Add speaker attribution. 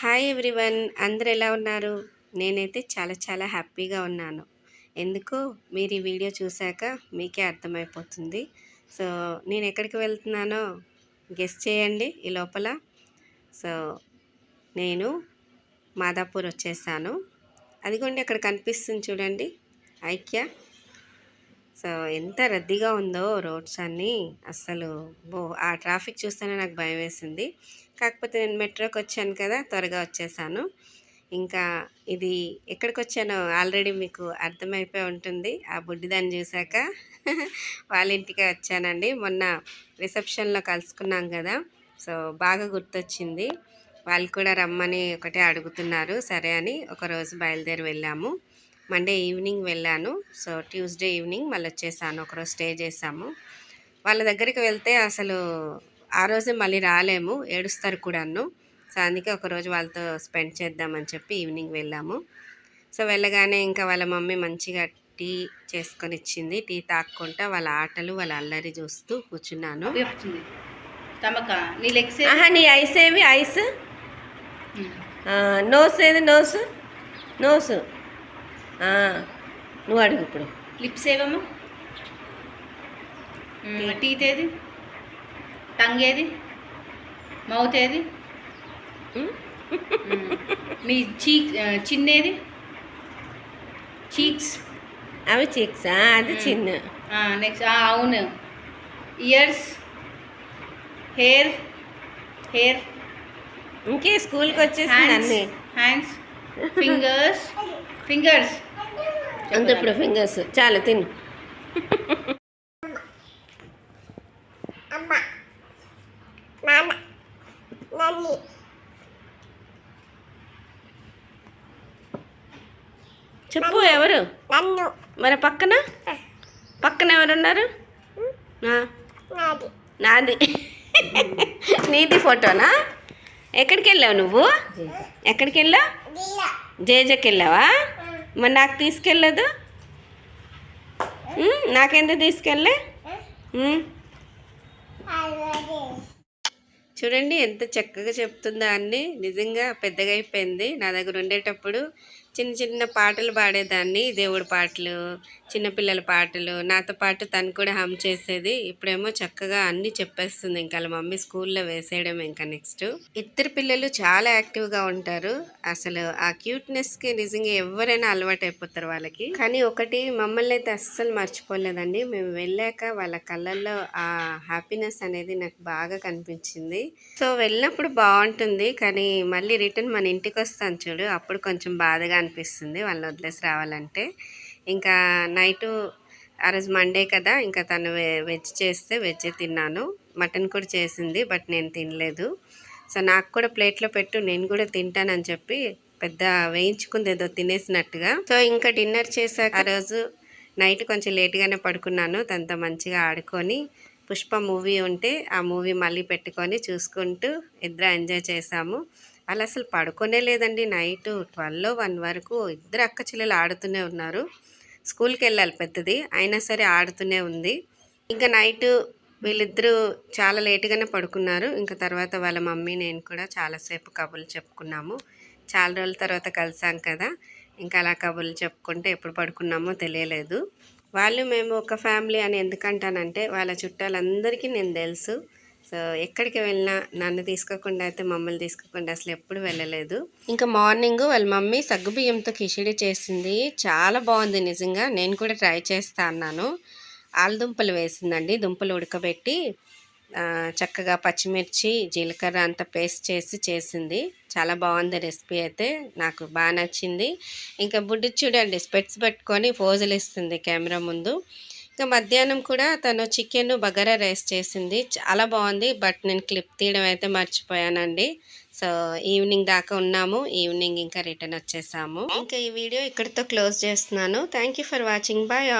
Speaker 1: Hi everyone అందరు ఎలా ఉన్నారు? నేనైతే చాలా చాలా హ్యాపీగా ఉన్నాను. ఎందుకు? మీరు ఈ వీడియో చూశాక మీకే అర్థమైపోతుంది. సో నేను ఎక్కడికి వెళ్తున్నానో గెస్ట్ చేయండి ఈ లోపల. సో నేను మాదాపూర్ వచ్చేసాను. అదిగోండి అక్కడ కనిపిస్తుంది చూడండి. ఐక్య. సో ఎంత రద్దీగా ఉందో రోడ్స్ అన్నీ. అస్సలు బో ఆ ట్రాఫిక్ చూస్తేనే నాకు భయం వేసింది కాకపోతే నేను మెట్రోకి వచ్చాను కదా త్వరగా వచ్చేసాను. ఇంకా ఇది ఎక్కడికి వచ్చానో ఆల్రెడీ మీకు అర్థమైపోయి ఉంటుంది. ఆ బుడ్డిదాన్ని చూశాక వాళ్ళ ఇంటికి వచ్చానండి. మొన్న రిసెప్షన్లో కలుసుకున్నాం కదా సో బాగా గుర్తొచ్చింది. వాళ్ళు కూడా రమ్మని ఒకటే అడుగుతున్నారు సరే అని. ఒకరోజు బయలుదేరి వెళ్ళాము. మండే ఈవినింగ్ వెళ్ళాను. సో ట్యూస్డే ఈవినింగ్ మళ్ళీ వచ్చేసాను ఒకరోజు స్టే చేసాము వాళ్ళ దగ్గరికి వెళ్తే అసలు ఆ రోజే మళ్ళీ రాలేము. ఏడుస్తారు కూడాను. సో అందుకే ఒకరోజు వాళ్ళతో స్పెండ్ చేద్దామని చెప్పి ఈవినింగ్ వెళ్ళాము. సో వెళ్ళగానే ఇంకా వాళ్ళ మమ్మీ మంచిగా టీ చేసుకొని ఇచ్చింది టీ తాక్కుంటా వాళ్ళ ఆటలు వాళ్ళ అల్లరి చూస్తూ కూర్చున్నాను.
Speaker 2: నీ
Speaker 1: ఐస్ ఏవి? ఐస్? నోస్ ఏది? నోస్? నోస్. నువ్వు అడుగు ఇప్పుడు.
Speaker 2: లిప్స్ ఏవమ్మా? టీత్ ఏది? టంగ్ ఏది? మౌత్ ఏది. నీ చీక్ చిన్నేది చీక్స్.
Speaker 1: అవి చిక్సా అది చిన్న
Speaker 2: నెక్స్ట్ అవును. Ears hair hair.
Speaker 1: ఇంకే స్కూల్కి అన్నీ.
Speaker 2: హ్యాండ్స్. ఫింగర్స్ ఫింగర్స్
Speaker 1: అంత ఇప్పుడు ఫింగర్స్ చాలు తిను. చెప్పు ఎవరు?
Speaker 3: నన్ను.
Speaker 1: మరి పక్కన? పక్కన ఎవరున్నారు? ఆ,
Speaker 3: నాది.
Speaker 1: నాది. నీది ఫోటోనా? ఎక్కడికి వెళ్ళావు నువ్వు? ఎక్కడికి వెళ్ళావు? జేజకి వెళ్ళావా మరి నాకు తీసుకెళ్ళదు? నాకెందుకు తీసుకెళ్ళే? చూడండి ఎంత చక్కగా చెప్తుందా అన్ని. నిజంగా పెద్దగా అయిపోయింది. నా దగ్గర ఉండేటప్పుడు చిన్న చిన్న పాటలు పాడేదాన్ని. దేవుడి పాటలు చిన్నపిల్లల పాటలు. నాతో పాటు తను కూడా హమ్ చేసేది. ఇప్పుడేమో చక్కగా అన్ని చెప్పేస్తుంది. ఇంకా వాళ్ళ మమ్మీ స్కూల్లో వేసేయడం ఇంకా నెక్స్ట్. ఇద్దరు పిల్లలు చాలా యాక్టివ్గా ఉంటారు. అసలు ఆ క్యూట్నెస్కి నిజంగా ఎవరైనా అలవాటు అయిపోతారు వాళ్ళకి. కానీ ఒకటి మమ్మల్ని అయితే అస్సలు మర్చిపోలేదండి. మేము వెళ్ళాక వాళ్ళ కళ్ళల్లో ఆ హ్యాపీనెస్ అనేది నాకు బాగా కనిపించింది. సో వెళ్ళినప్పుడు బాగుంటుంది. కానీ మళ్ళీ రిటర్న్ మన ఇంటికి వస్తాను చూడు. అప్పుడు కొంచెం బాధగా అనిపిస్తుంది. వాళ్ళు వదిలేసి రావాలంటే. ఇంకా నైటు ఆ రోజు మండే కదా ఇంకా తను వెజ్ చేస్తే వెజ్ తిన్నాను. మటన్ కూడా చేసింది బట్ నేను తినలేదు. సో నాకు కూడా ప్లేట్లో పెట్టు నేను కూడా తింటానని చెప్పి పెద్ద వేయించుకుంది ఏదో తినేసినట్టుగా. సో ఇంకా డిన్నర్ చేశాక ఆ రోజు నైట్ కొంచెం లేట్గానే పడుకున్నాను. తనతో మంచిగా ఆడుకొని పుష్ప మూవీ ఉంటే ఆ మూవీ మళ్ళీ పెట్టుకొని చూసుకుంటూ ఇద్దరు ఎంజాయ్ చేసాము. వాళ్ళు అసలు పడుకోనే లేదండి. నైట్ ట్వెల్వ్ వన్ వరకు ఇద్దరు అక్క చెల్లెలు ఆడుతూనే ఉన్నారు. స్కూల్కి వెళ్ళాలి పెద్దది. అయినా సరే ఆడుతూనే ఉంది. ఇంకా నైట్ వీళ్ళిద్దరూ చాలా లేటుగానే పడుకున్నారు. ఇంకా తర్వాత వాళ్ళ మమ్మీ నేను కూడా చాలాసేపు కబుర్లు చెప్పుకున్నాము. చాలా రోజుల తర్వాత కలిసాం కదా. ఇంకా అలా కబుర్లు చెప్పుకుంటే ఎప్పుడు పడుకున్నామో తెలియలేదు. వాళ్ళు మేము ఒక ఫ్యామిలీ అని ఎందుకంటానంటే వాళ్ళ చుట్టాలందరికీ నేను తెలుసు. సో ఎక్కడికి వెళ్ళినా నన్ను తీసుకోకుండా అయితే మమ్మల్ని తీసుకోకుండా అసలు ఎప్పుడు వెళ్ళలేదు. ఇంకా మార్నింగ్ వాళ్ళ మమ్మీ సగ్గుబియ్యంతో కిచిడి చేసింది. చాలా బాగుంది నిజంగా. నేను కూడా ట్రై చేస్తా అన్నాను. ఆలుదుంపలు వేసిందండి. దుంపలు ఉడకబెట్టి చక్కగా పచ్చిమిర్చి జీలకర్ర అంతా పేస్ట్ చేసి చేసింది. చాలా బాగుంది రెసిపీ అయితే. నాకు బాగా నచ్చింది. ఇంకా బుడ్డి చూడండి స్పెట్స్ పెట్టుకొని ఫోజులు ఇస్తుంది కెమెరా ముందు. ఇంకా మధ్యాహ్నం కూడా తను చికెన్ బగారా రైస్ చేసింది. చాలా బాగుంది బట్ నేను క్లిప్ తీయడం అయితే మర్చిపోయానండి. సో ఈవినింగ్ దాకా ఉన్నాము ఈవినింగ్ ఇంకా రిటర్న్ వచ్చేసాము. ఇంకా ఈ వీడియో ఇక్కడితో క్లోజ్ చేస్తున్నాను. Thank you for watching. Bye